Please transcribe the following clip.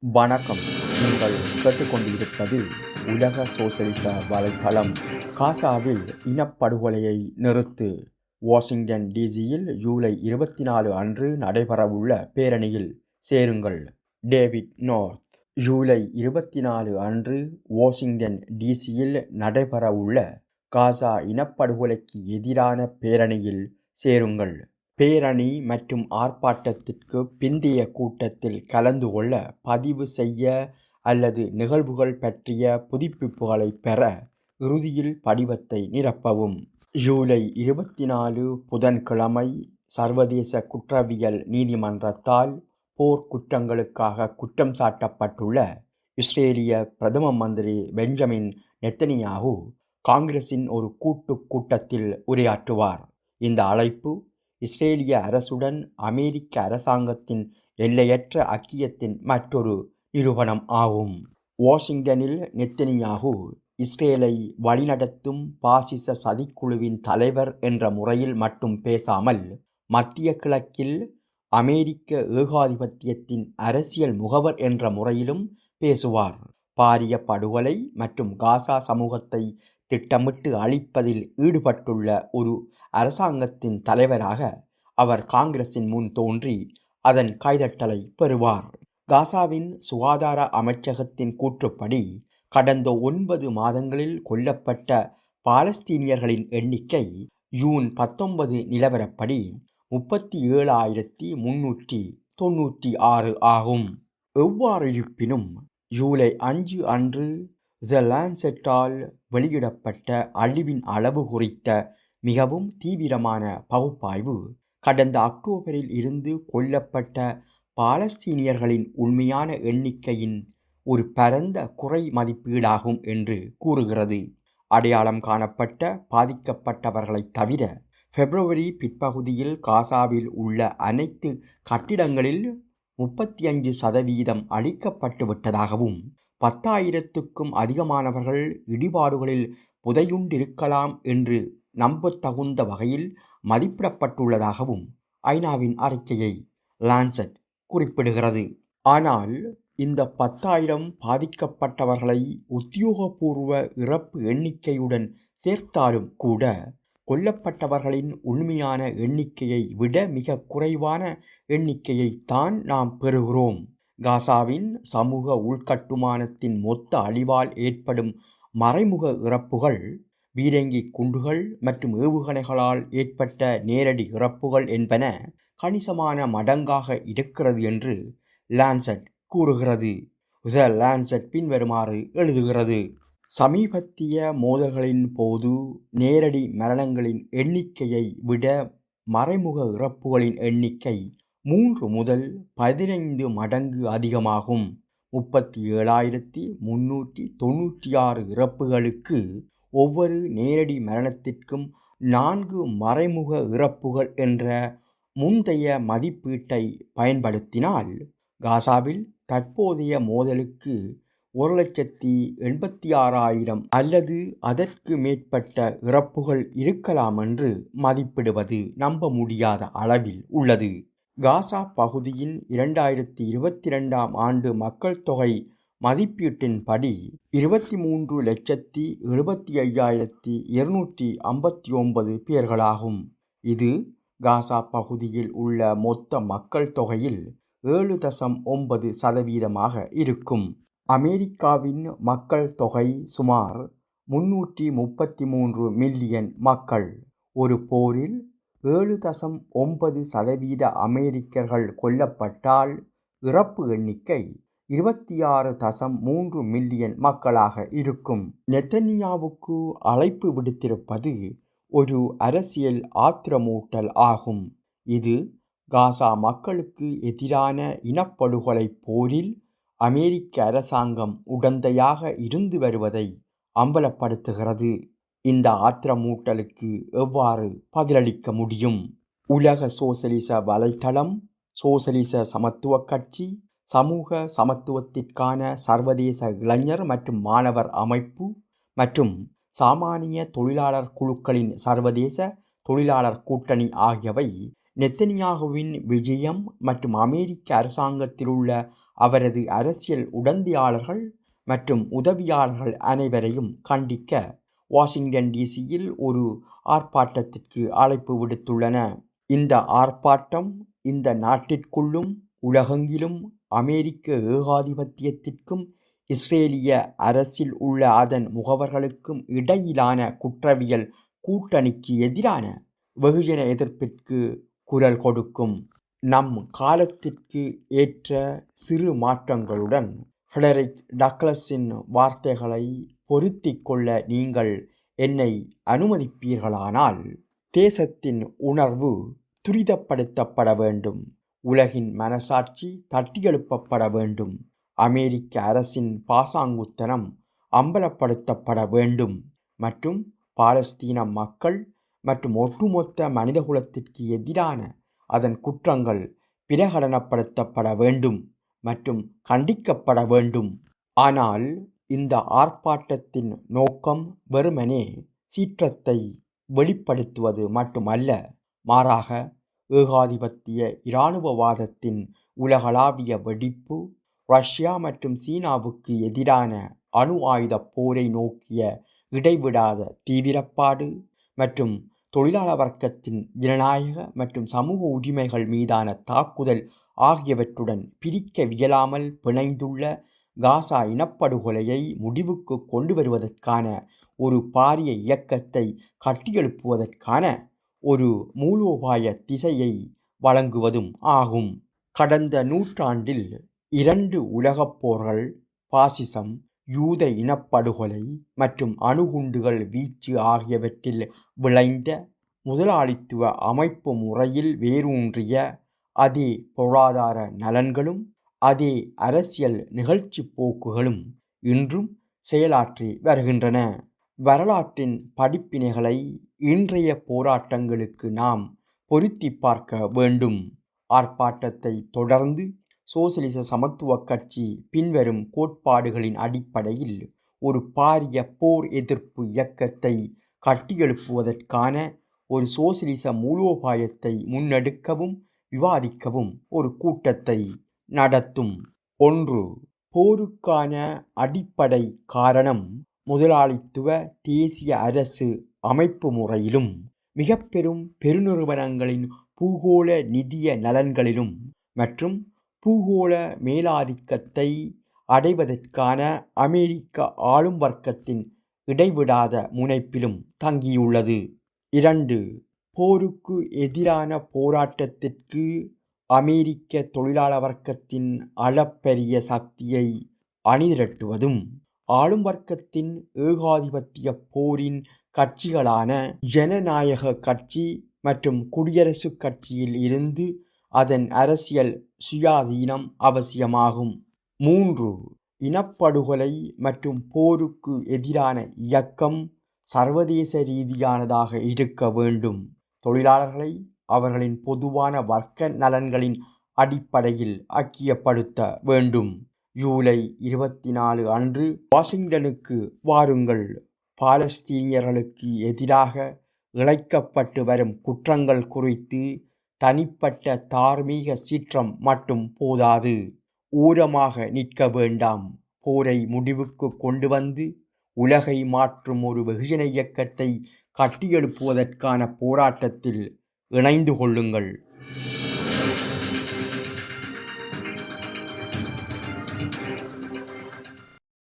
வணக்கம். நீங்கள் கேட்டுக்கொண்டிருப்பது உலக சோசலிச வலைத்தளம். காசாவில் இனப்படுகொலையை நிறுத்து வாஷிங்டன் டிசியில் ஜூலை இருபத்தி நாலு அன்று நடைபெறவுள்ள பேரணியில் சேருங்கள். David north. ஜூலை இருபத்தி நாலு அன்று வாஷிங்டன் டிசியில் நடைபெறவுள்ள காசா இனப்படுகொலைக்கு எதிரான பேரணியில் சேருங்கள். பேரணி மற்றும் ஆர்ப்பாட்டத்திற்கு பிந்தைய கூட்டத்தில் கலந்து கொள்ள பதிவு செய்ய அல்லது நிகழ்வுகள் பற்றிய புதுப்பிப்புகளை பெற இறுதியில் படிவத்தை நிரப்பவும். ஜூலை இருபத்தி நாலு புதன்கிழமை சர்வதேச குற்றவியல் நீதிமன்றத்தால் போர் குற்றங்களுக்காக குற்றம் சாட்டப்பட்டுள்ள இஸ்ரேலிய பிரதம மந்திரி பெஞ்சமின் நெத்தனியாகு காங்கிரசின் ஒரு கூட்டு கூட்டத்தில் உரையாற்றுவார். இந்த அழைப்பு இஸ்ரேலிய அரசுடன் அமெரிக்க அரசாங்கத்தின் எல்லையற்ற அக்கியத்தின் மற்றொரு நிறுவனம் ஆகும். வாஷிங்டனில் நெத்தனியாகு இஸ்ரேலை வழிநடத்தும் பாசிச சதிக்குழுவின் தலைவர் என்ற முறையில் மட்டும் பேசாமல் மத்திய கிழக்கில் அமெரிக்க ஏகாதிபத்தியத்தின் அரசியல் முகவர் என்ற முறையிலும் பேசுவார். பாரிய படுகொலை மற்றும் காசா சமூகத்தை திட்டமிட்டு அழிப்பதில் ஈடுபட்டுள்ள ஒரு அரசாங்கத்தின் தலைவராக அவர் காங்கிரசின் முன் தோன்றி அதன் கைதட்டலை பெறுவார். காசாவின் சுகாதார அமைச்சகத்தின் கூற்றுப்படி கடந்த ஒன்பது மாதங்களில் கொல்லப்பட்ட பாலஸ்தீனியர்களின் எண்ணிக்கை ஜூன் பத்தொன்பது நிலவரப்படி முப்பத்தி ஏழாயிரத்தி முன்னூற்றி தொன்னூற்றி ஆறு ஆகும். எவ்வாறிருப்பினும் ஜூலை அஞ்சு அன்று த லான்செட்டால் வெளியிடப்பட்ட அழிவின் அளவு குறித்த மிகவும் தீவிரமான பகுப்பாய்வு கடந்த அக்டோபரில் இருந்து கொல்லப்பட்ட பாலஸ்தீனியர்களின் உண்மையான எண்ணிக்கையின் ஒரு பரந்த குறை மதிப்பீடாகும் என்று கூறுகிறது. அடையாளம் காணப்பட்ட பாதிக்கப்பட்டவர்களைத் தவிர பிப்ரவரி பிற்பகுதியில் காசாவில் உள்ள அனைத்து கட்டிடங்களில் முப்பத்தி அஞ்சு சதவீதம் அளிக்கப்பட்டு விட்டதாகவும் பத்தாயிரத்துக்கும் அதிகமானவர்கள் இடிபாடுகளில் புதையுண்டிருக்கலாம் என்று நம்பத்தகுந்த வகையில் மதிப்பிடப்பட்டுள்ளதாகவும் ஐநாவின் அறிக்கையை லான்செட் குறிப்பிடுகிறது. ஆனால் இந்த பத்தாயிரம் பாதிக்கப்பட்டவர்களை உத்தியோகபூர்வ இறப்பு எண்ணிக்கையுடன் சேர்த்தாலும் கூட கொல்லப்பட்டவர்களின் உண்மையான எண்ணிக்கையை விட மிக குறைவான எண்ணிக்கையை தான் நாம் பெறுகிறோம். காசாவின் சமூக உள்கட்டுமானத்தின் மொத்த அழிவால் ஏற்படும் மறைமுக இறப்புகள் பீரங்கி குண்டுகள் மற்றும் ஏவுகணைகளால் ஏற்பட்ட நேரடி இறப்புகள் என்பன கணிசமான மடங்காக இருக்கிறது என்று லான்செட் கூறுகிறது. த லான்செட் பின்வருமாறு எழுதுகிறது. சமீபத்திய மோதல்களின் போது நேரடி மரணங்களின் எண்ணிக்கையை விட மறைமுக இறப்புகளின் எண்ணிக்கை மூன்று முதல் பதினைந்து மடங்கு அதிகமாகும். முப்பத்தி ஏழாயிரத்தி முன்னூற்றி தொண்ணூற்றி ஆறு இறப்புகளுக்கு ஒவ்வொரு நேரடி மரணத்திற்கும் நான்கு மறைமுக இறப்புகள் என்ற முந்தைய மதிப்பீட்டை பயன்படுத்தினால் காசாவில் தற்போதைய மோதலுக்கு ஒரு லட்சத்தி எண்பத்தி ஆறாயிரம் அல்லது அதற்கு மேற்பட்ட இறப்புகள் இருக்கலாம் என்று மதிப்பிடுவது நம்ப முடியாத அளவில் உள்ளது. காசா பகுதியின் இரண்டாயிரத்தி இருபத்தி ரெண்டாம் ஆண்டு மக்கள் தொகை மதிப்பீட்டின்படி இருபத்தி மூன்று லட்சத்தி எழுபத்தி ஐயாயிரத்தி இருநூற்றி ஐம்பத்தி ஒன்பது பேர்களாகும். இது காசா பகுதியில் உள்ள மொத்த மக்கள் தொகையில் ஏழு தசம் ஒன்பது சதவீதமாக இருக்கும். அமெரிக்காவின் மக்கள் தொகை சுமார் முன்னூற்றி முப்பத்தி மூன்று மில்லியன் மக்கள். ஒரு போரில் ஏழு தசம் ஒன்பது சதவீத அமெரிக்கர்கள் கொல்லப்பட்டால் இறப்பு எண்ணிக்கை இருபத்தி ஆறு தசம் மூன்று மில்லியன் மக்களாக இருக்கும். நெத்தனியாவுக்கு அழைப்பு விடுத்திருப்பது ஒரு அரசியல் ஆத்திரமூட்டல் ஆகும். இது காசா மக்களுக்கு எதிரான இனப்படுகொலை போரில் அமெரிக்க அரசாங்கம் உடந்தையாக இருந்து வருவதை அம்பலப்படுத்துகிறது. இந்த ஆத்திரமூட்டலுக்கு எவ்வாறு பதிலளிக்க முடியும்? உலக சோசலிச வலைத்தளம் சோசலிச சமத்துவ கட்சி சமூக சமத்துவத்திற்கான சர்வதேச இளைஞர் மற்றும் மாணவர் அமைப்பு மற்றும் சாமானிய தொழிலாளர் குழுக்களின் சர்வதேச தொழிலாளர் கூட்டணி ஆகியவை நெத்தனியாகுவின் விஜயம் மற்றும் அமெரிக்க அரசாங்கத்தில் உள்ள அவரது அரசியல் உடந்தையாளர்கள் மற்றும் உதவியாளர்கள் அனைவரையும் கண்டிக்க வாஷிங்டன் டிசியில் ஒரு ஆர்ப்பாட்டத்திற்கு அழைப்பு விடுத்துள்ளன. இந்த ஆர்ப்பாட்டம் இந்த நாட்டிற்குள்ளும் உலகெங்கிலும் அமெரிக்க ஏகாதிபத்தியத்திற்கும் இஸ்ரேலிய அரசில் உள்ள அதன் முகவர்களுக்கும் இடையிலான குற்றவியல் கூட்டணிக்கு எதிரான வெகுஜன எதிர்ப்பிற்கு குரல் கொடுக்கும். நம் காலத்திற்கு ஏற்ற சிறு மாற்றங்களுடன் ஃபிளரிக் டக்ளஸின் வார்த்தைகளை பொருத்தி கொள்ள நீங்கள் என்னை அனுமதிப்பீர்களானால் தேசத்தின் உணர்வு துரிதப்படுத்தப்பட வேண்டும். உலகின் மனசாட்சி தட்டியெழுப்பப்பட வேண்டும். அமெரிக்க அரசின் பாசாங்குத்தனம் அம்பலப்படுத்தப்பட வேண்டும். மற்றும் பாலஸ்தீன மக்கள் மற்றும் ஒட்டுமொத்த மனிதகுலத்திற்கு எதிரான அதன் குற்றங்கள் பிரகடனப்படுத்தப்பட வேண்டும் மற்றும் கண்டிக்கப்பட வேண்டும். ஆனால் இந்த ஆர்ப்பாட்டத்தின் நோக்கம் வெறுமனே சீற்றத்தை வெளிப்படுத்துவது மட்டுமல்ல மாறாக ஏகாதிபத்திய இராணுவவாதத்தின் உலகளாவிய வெடிப்பு ரஷ்யா மற்றும் சீனாவுக்கு எதிரான அணு ஆயுத போரை நோக்கிய இடைவிடாத தீவிரப்பாடு மற்றும் தொழிலாள வர்க்கத்தின் ஜனநாயக மற்றும் சமூக உரிமைகள் மீதான தாக்குதல் ஆகியவற்றுடன் பிரிக்க வியலாமல் பிணைந்துள்ள காசா இனப்படுகொலையை முடிவுக்கு கொண்டு வருவதற்கான ஒரு பாரிய இயக்கத்தை கட்டியெழுப்புவதற்கான ஒரு மூலோபாய திசையை வழங்குவதும் ஆகும். கடந்த நூற்றாண்டில் இரண்டு உலகப் போர்கள் பாசிசம் யூத இனப்படுகொலை மற்றும் அணுகுண்டுகள் வீச்சு ஆகியவற்றில் விளைந்த முதலாளித்துவ அமைப்பு முறையில் வேரூன்றிய அதே பொருளாதார நலன்களும் அதே அரசியல் நிகழ்ச்சி போக்குகளும் இன்றும் செயலாற்றி வருகின்றன. வரலாற்றின் படிப்பினைகளை இன்றைய போராட்டங்களுக்கு நாம் பொருத்தி பார்க்க வேண்டும். ஆர்ப்பாட்டத்தை தொடர்ந்து சோசலிச சமத்துவ கட்சி பின்வரும் கோட்பாடுகளின் அடிப்படையில் ஒரு பாரிய போர் எதிர்ப்பு இயக்கத்தை கட்டியெழுப்புவதற்கான ஒரு சோசியலிச மூலோபாயத்தை முன்னெடுக்கவும் விவாதிக்கவும் ஒரு கூட்டத்தை நடத்தும். ஒன்று போருக்கான அடிப்படை காரணம் முதலாளித்துவ தேசிய அரசு அமைப்பு முறையிலும் மிக பெரும் பெருநிறுவனங்களின் பூகோள நிதிய நலன்களிலும் மற்றும் பூகோள மேலாதிக்கத்தை அடைவதற்கான அமெரிக்க ஆளும் வர்க்கத்தின் இடைவிடாத முனைப்பிலும் தங்கியுள்ளது. இரண்டு போருக்கு எதிரான போராட்டத்திற்கு அமெரிக்க தொழிலாள வர்க்கத்தின் அளப்பரிய சக்தியை அணிதிரட்டுவதும் ஆளும் வர்க்கத்தின் ஏகாதிபத்திய போரின் கட்சிகளான ஜனநாயக கட்சி மற்றும் குடியரசுக் கட்சியில் இருந்து அதன் அரசியல் சுயாதீனம் அவசியமாகும். மூன்று இனப்படுகொலை மற்றும் போருக்கு எதிரான இயக்கம் சர்வதேச ரீதியானதாக இருக்க வேண்டும். தொழிலாளர்களை அவர்களின் பொதுவான வர்க்க நலன்களின் அடிப்படையில் ஐக்கியப்படுத்த வேண்டும். ஜூலை இருபத்தி நாலு அன்று வாஷிங்டனுக்கு வாருங்கள். பாலஸ்தீனியர்களுக்கு எதிராக இழைக்கப்பட்டு வரும் குற்றங்கள் குறித்து தனிப்பட்ட தார்மீக சீற்றம் மட்டும் போதாது. ஊரமாக நிற்க வேண்டாம். போரை முடிவுக்கு கொண்டு வந்து உலகை மாற்றும் ஒரு வெகுஜன இயக்கத்தை கட்டியெழுப்புவதற்கான போராட்டத்தில் இணைந்து கொள்ளுங்கள்.